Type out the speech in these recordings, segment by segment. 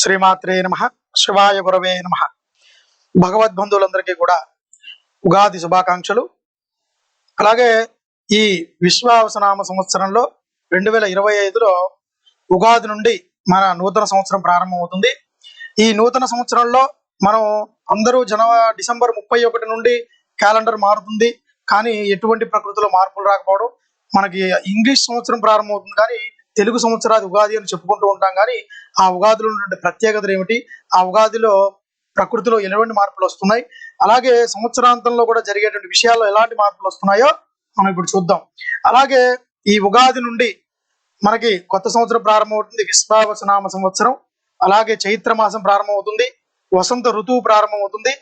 శ్రీమాత్రే నమ శివాయ గురవే నమ. భగవద్బంధువులందరికీ కూడా ఉగాది శుభాకాంక్షలు. అలాగే ఈ విశ్వావసనామ సంవత్సరంలో రెండు వేల ఇరవై ఐదులో ఉగాది నుండి మన నూతన సంవత్సరం ప్రారంభమవుతుంది. ఈ నూతన సంవత్సరంలో మనం అందరూ జనవరి డిసెంబర్ ముప్పై ఒకటి నుండి క్యాలెండర్ మారుతుంది. కానీ ఎటువంటి ప్రకృతిలో మార్పులు రాకపోవడం మనకి ఇంగ్లీష్ సంవత్సరం ప్రారంభమవుతుంది. కానీ తెలుగు సంవత్సరాది ఉగాది అని చెప్పుకుంటూ ఉంటాం కానీ ఆ ఉగాదిలో ఉన్నటువంటి ప్రత్యేకతలు ఏమిటి? ఆ ఉగాదిలో ప్రకృతిలో ఎలాంటి మార్పులు వస్తున్నాయి? అలాగే సంవత్సరాంతంలో కూడా జరిగేటువంటి విషయాల్లో ఎలాంటి మార్పులు వస్తున్నాయో మనం ఇప్పుడు చూద్దాం. అలాగే ఈ ఉగాది నుండి మనకి కొత్త సంవత్సరం ప్రారంభమవుతుంది విశ్వావసనామ సంవత్సరం. అలాగే చైత్ర మాసం ప్రారంభమవుతుంది వసంత ఋతువు ప్రారంభమవుతుంది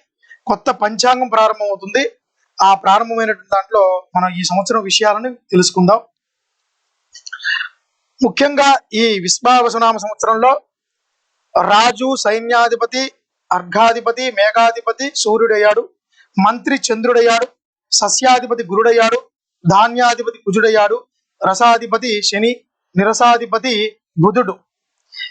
కొత్త పంచాంగం ప్రారంభమవుతుంది. ఆ ప్రారంభమైనటువంటి దాంట్లో మనం ఈ సంవత్సరం విషయాలను తెలుసుకుందాం. ముఖ్యంగా ఈ విశ్వావసునామ సంవత్సరంలో రాజు సైన్యాధిపతి అర్ఘాధిపతి మేఘాధిపతి సూర్యుడయ్యాడు. మంత్రి చంద్రుడయ్యాడు. సస్యాధిపతి గురుడయ్యాడు. ధాన్యాధిపతి కుజుడయ్యాడు. రసాధిపతి శని నిరసాధిపతి బుధుడు.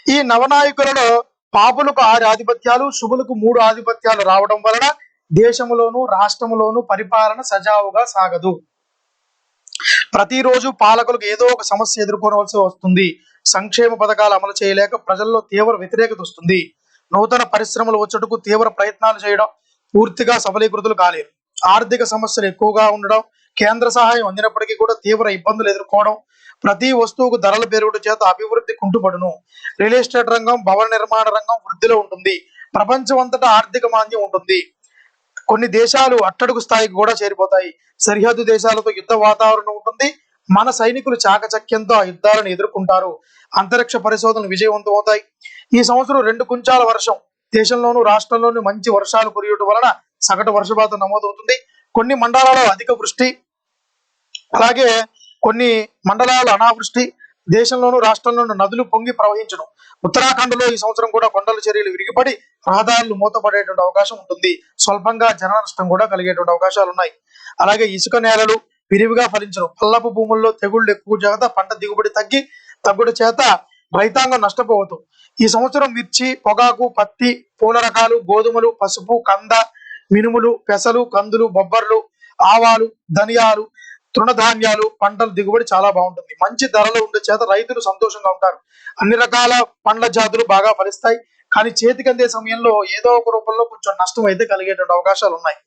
ఈ నవనాయకులలో పాపులకు ఆరు ఆధిపత్యాలు శుభులకు మూడు ఆధిపత్యాలు రావడం వలన దేశములోను రాష్ట్రములోను పరిపాలన సజావుగా సాగదు. ప్రతిరోజు పాలకులకు ఏదో ఒక సమస్య ఎదుర్కోవలసి వస్తుంది. సంక్షేమ పథకాలు అమలు చేయలేక ప్రజల్లో తీవ్ర వ్యతిరేకత వస్తుంది. నూతన పరిశ్రమలు వచ్చుటకు తీవ్ర ప్రయత్నాలు చేయడం పూర్తిగా సఫలీకృతులు కాలేరు ఆర్థిక సమస్యలు ఎక్కువగా ఉండడం కేంద్ర సహాయం అందినప్పటికీ కూడా తీవ్ర ఇబ్బందులు ఎదుర్కోవడం ప్రతి వస్తువుకు ధరలు పెరుగుట చేత అభివృద్ధి కుంటుపడును. రియల్ ఎస్టేట్ రంగం భవన నిర్మాణ రంగం వృద్ధిలో ఉంటుంది. ప్రపంచం అంతటా ఆర్థిక మాంద్యం ఉంటుంది. కొన్ని దేశాలు అట్టడుగు స్థాయికి కూడా చేరిపోతాయి. సరిహద్దు దేశాలతో యుద్ధ వాతావరణం ఉంటుంది. మన సైనికులు చాకచక్యంతో ఆ యుద్ధాలను ఎదుర్కొంటారు. అంతరిక్ష పరిశోధనలు విజయవంతం అవుతాయి. ఈ సంవత్సరం రెండు కుంచాల వర్షం. దేశంలోనూ రాష్ట్రంలోనూ మంచి వర్షాలు కురియటం వలన సగటు వర్షపాతం నమోదవుతుంది. కొన్ని మండలాల్లో అధిక వృష్టి. అలాగే కొన్ని మండలాలు అనావృష్టి. దేశంలోనూ రాష్ట్రంలోనూ నదులు పొంగి ప్రవహించడం ఉత్తరాఖండ్లో ఈ సంవత్సరం కూడా కొండల చర్యలు విరిగిపడి రహదారులు మూతపడేటువంటి అవకాశం ఉంటుంది. స్వల్పంగా జన నష్టం కూడా కలిగేటువంటి అవకాశాలు ఉన్నాయి. అలాగే ఇసుక నేలలు విరివిగా ఫలించను. పల్లపు భూముల్లో తెగుళ్ళు ఎక్కువ చేత పంట దిగుబడి తగ్గి తగ్గుడు చేత రైతాంగం నష్టపోవద్దు. ఈ సంవత్సరం మిర్చి పొగాకు పత్తి పూల రకాలు గోధుమలు పసుపు కంద మినుములు పెసలు కందులు బొబ్బర్లు ఆవాలు ధనియాలు తృణధాన్యాలు పంటల దిగుబడి చాలా బాగుంటుంది. మంచి ధరలు ఉండే చేత రైతులు సంతోషంగా ఉంటారు. అన్ని రకాల పండ్ల జాతులు బాగా ఫలిస్తాయి. కానీ చేతికి అందే సమయంలో ఏదో ఒక రూపంలో కొంచెం నష్టం అయితే కలిగేటువంటి అవకాశాలు ఉన్నాయి.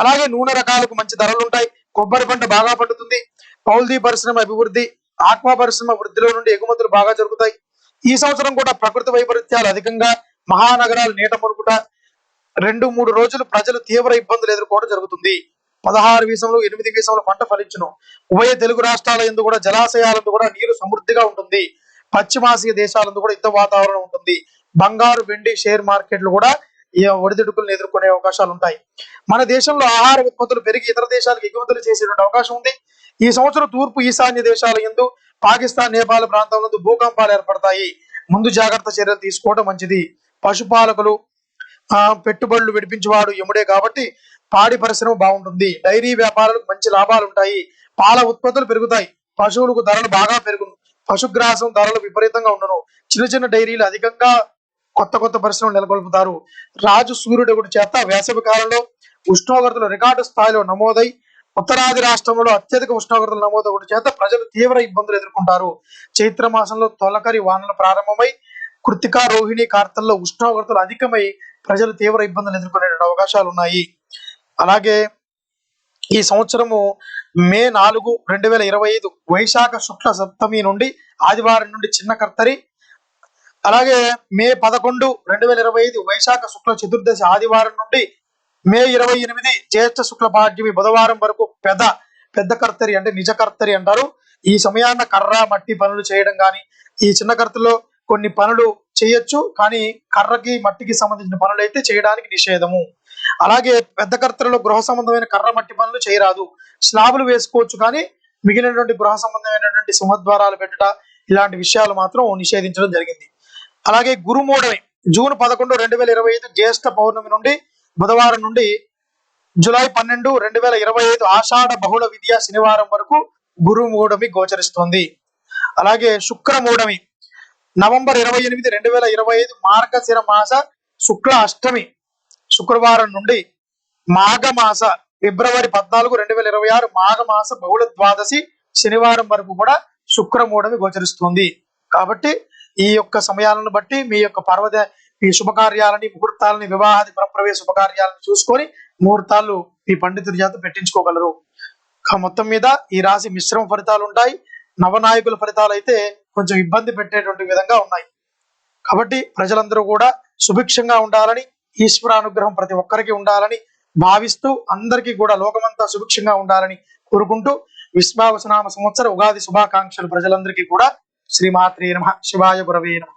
అలాగే నూనె రకాలకు మంచి ధరలు ఉంటాయి. కొబ్బరి పంట బాగా పండుతుంది. పౌల్దీ పరిశ్రమ అభివృద్ధి ఆక్వా పరిశ్రమ వృద్ధిలో నుండి ఎగుమతులు బాగా జరుగుతాయి. ఈ సంవత్సరం కూడా ప్రకృతి వైపరీత్యాలు అధికంగా మహానగరాలు నీట మునుకుట రెండు మూడు రోజులు ప్రజలు తీవ్ర ఇబ్బందులు ఎదుర్కోవడం జరుగుతుంది. పదహారు వీసంలో ఎనిమిది వీసంలో పంట ఫలించును. ఉభయ తెలుగు రాష్ట్రాల ఎందు కూడా జలాశయాలందు కూడా నీరు సమృద్ధిగా ఉంటుంది. పశ్చిమాసియా దేశాలందు కూడా ఇంత వాతావరణం ఉంటుంది. బంగారు వెండి షేర్ మార్కెట్లు కూడా ఒడిదుడుకులను ఎదుర్కొనే అవకాశాలు ఉంటాయి. మన దేశంలో ఆహార ఉత్పత్తులు పెరిగి ఇతర దేశాలకు ఎగుమతులు చేసేటువంటి అవకాశం ఉంది. ఈ సంవత్సరం తూర్పు ఈశాన్య దేశాల ఎందు పాకిస్తాన్ నేపాల్ ప్రాంతంలో భూకంపాలు ఏర్పడతాయి. ముందు జాగ్రత్త చర్యలు తీసుకోవడం మంచిది. పశుపాలకులు ఆ పెట్టుబడులు విడిపించేవాడు యముడే కాబట్టి పాడి పరిశ్రమ బాగుంటుంది. డైరీ వ్యాపారాలకు మంచి లాభాలు ఉంటాయి. పాల ఉత్పత్తులు పెరుగుతాయి. పశువులకు ధరలు బాగా పెరుగును. పశుగ్రాసం ధరలు విపరీతంగా ఉండను. చిన్న చిన్న డైరీలు అధికంగా కొత్త కొత్త పరిశ్రమలు నెలకొల్పుతారు. రాజు సూర్యుడు ఒకటి చేత వేసవి కాలంలో ఉష్ణోగ్రతలు రికార్డు స్థాయిలో నమోదై ఉత్తరాది రాష్ట్రంలో అత్యధిక ఉష్ణోగ్రతలు నమోదు ఒకటి చేత ప్రజలు తీవ్ర ఇబ్బందులు ఎదుర్కొంటారు. చైత్ర మాసంలో తొలకరి వానలు ప్రారంభమై కృతిక రోహిణి కార్తల్లో ఉష్ణోగ్రతలు అధికమై ప్రజలు తీవ్ర ఇబ్బందులు ఎదుర్కొనే అవకాశాలు ఉన్నాయి. అలాగే ఈ సంవత్సరము మే నాలుగు రెండు వేల ఇరవై ఐదు వైశాఖ శుక్ల సప్తమి నుండి ఆదివారం నుండి చిన్న కర్తరి. అలాగే మే పదకొండు రెండు వేల ఇరవై ఐదు వైశాఖ శుక్ల చతుర్దశి ఆదివారం నుండి మే ఇరవై ఎనిమిది జ్యేష్ఠ శుక్ల పాఠ్యమి బుధవారం వరకు పెద్ద పెద్ద కర్తరి అంటే నిజ కర్తరి అంటారు. ఈ సమయాన కర్ర మట్టి పనులు చేయడం కానీ ఈ చిన్న కర్తలో కొన్ని పనులు చేయొచ్చు. కానీ కర్రకి మట్టికి సంబంధించిన పనులు అయితే చేయడానికి నిషేధము. అలాగే పెద్ద కర్తలలో గృహ సంబంధమైన కర్ర మట్టి పనులు చేయరాదు. స్లాబులు వేసుకోవచ్చు కానీ మిగిలినటువంటి గృహ సంబంధమైనటువంటి సింహద్వారాలు పెట్టుట ఇలాంటి విషయాలు మాత్రం నిషేధించడం జరిగింది. అలాగే గురుమూఢమి జూన్ పదకొండు రెండు వేల ఇరవై ఐదు జ్యేష్ఠ పౌర్ణమి నుండి బుధవారం నుండి జూలై పన్నెండు రెండు వేల ఇరవై ఐదు ఆషాఢ బహుళ విద్య శనివారం వరకు గురుమూఢమి గోచరిస్తుంది. అలాగే శుక్రమూఢమి నవంబర్ ఇరవై ఎనిమిది రెండు వేల ఇరవై ఐదు మార్గశిర మాస శుక్ల అష్టమి శుక్రవారం నుండి మాఘమాస ఫిబ్రవరి పద్నాలుగు రెండు వేల ఇరవై ఆరు మాఘమాస బహుళ ద్వాదశి శనివారం వరకు కూడా శుక్రమూఢమి గోచరిస్తుంది. కాబట్టి ఈ యొక్క సమయాలను బట్టి మీ యొక్క పర్వత ఈ శుభకార్యాలని ముహూర్తాలని వివాహాది ప్రవేశ శుభకార్యాలను చూసుకొని ముహూర్తాలు ఈ పండితుడి చేత పెట్టించుకోగలరు. మొత్తం మీద ఈ రాశి మిశ్రమ ఫలితాలు ఉంటాయి. నవనాయకుల ఫలితాలు అయితే కొంచెం ఇబ్బంది పెట్టేటువంటి విధంగా ఉన్నాయి. కాబట్టి ప్రజలందరూ కూడా సుభిక్షంగా ఉండాలని ఈశ్వరానుగ్రహం ప్రతి ఒక్కరికి ఉండాలని భావిస్తూ అందరికీ కూడా లోకమంతా సుభిక్షంగా ఉండాలని కోరుకుంటూ విశ్వావసనామ సంవత్సర ఉగాది శుభాకాంక్షలు ప్రజలందరికీ కూడా. శ్రీమాత్రే నమ. శివాయ గురవే నమ.